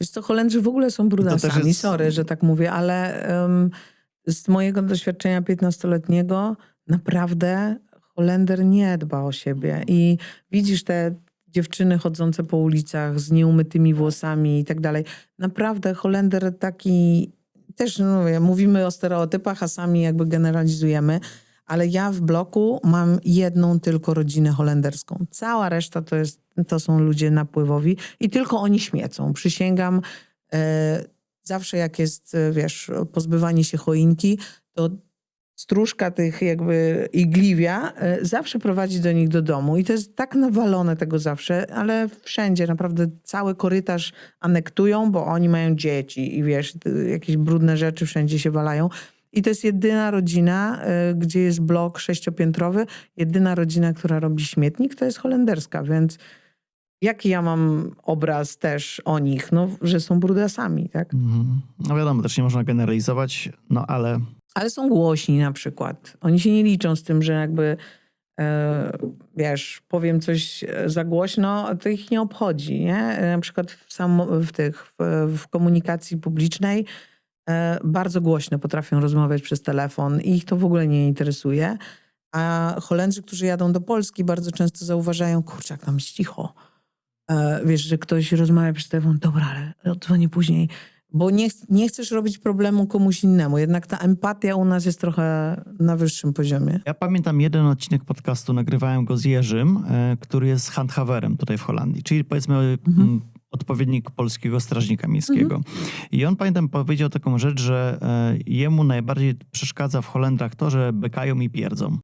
Wiesz co, Holendrzy w ogóle są brudasami, jest- sorry, że tak mówię, ale em, z mojego doświadczenia 15-letniego naprawdę Holender nie dba o siebie i widzisz te dziewczyny chodzące po ulicach z nieumytymi włosami i tak dalej. Naprawdę Holender taki, też no mówimy o stereotypach, a sami jakby generalizujemy, ale ja w bloku mam jedną tylko rodzinę holenderską. Cała reszta to, jest, to są ludzie napływowi i tylko oni śmiecą. Przysięgam, e, zawsze jak jest, e, wiesz, pozbywanie się choinki, to stróżka tych jakby igliwia e, zawsze prowadzi do nich do domu. I to jest tak nawalone tego zawsze, ale wszędzie naprawdę cały korytarz anektują, bo oni mają dzieci i wiesz, jakieś brudne rzeczy wszędzie się walają. I to jest jedyna rodzina, e, gdzie jest blok sześciopiętrowy, jedyna rodzina, która robi śmietnik, to jest holenderska, więc jaki ja mam obraz też o nich? No, że są brudasami, tak? Mhm. No wiadomo, też nie można generalizować, no ale Ale są głośni na przykład. Oni się nie liczą z tym, że jakby e, wiesz, powiem coś e, za głośno, to ich nie obchodzi, nie? E, Na przykład w, sam, w tych, w, komunikacji publicznej bardzo głośno potrafią rozmawiać przez telefon i ich to w ogóle nie interesuje. A Holendrzy, którzy jadą do Polski, bardzo często zauważają, kurczę, jak tam jest cicho. E, wiesz, że ktoś rozmawia przez telefon, dobra, ale dzwonię później. Bo nie, nie chcesz robić problemu komuś innemu. Jednak ta empatia u nas jest trochę na wyższym poziomie. ja pamiętam jeden odcinek podcastu, nagrywałem go z Jerzym, e, który jest handhaverem tutaj w Holandii, czyli powiedzmy mm, odpowiednik polskiego strażnika miejskiego. I on pamiętam powiedział taką rzecz, że e, jemu najbardziej przeszkadza w Holendrach to, że bekają i pierdzą.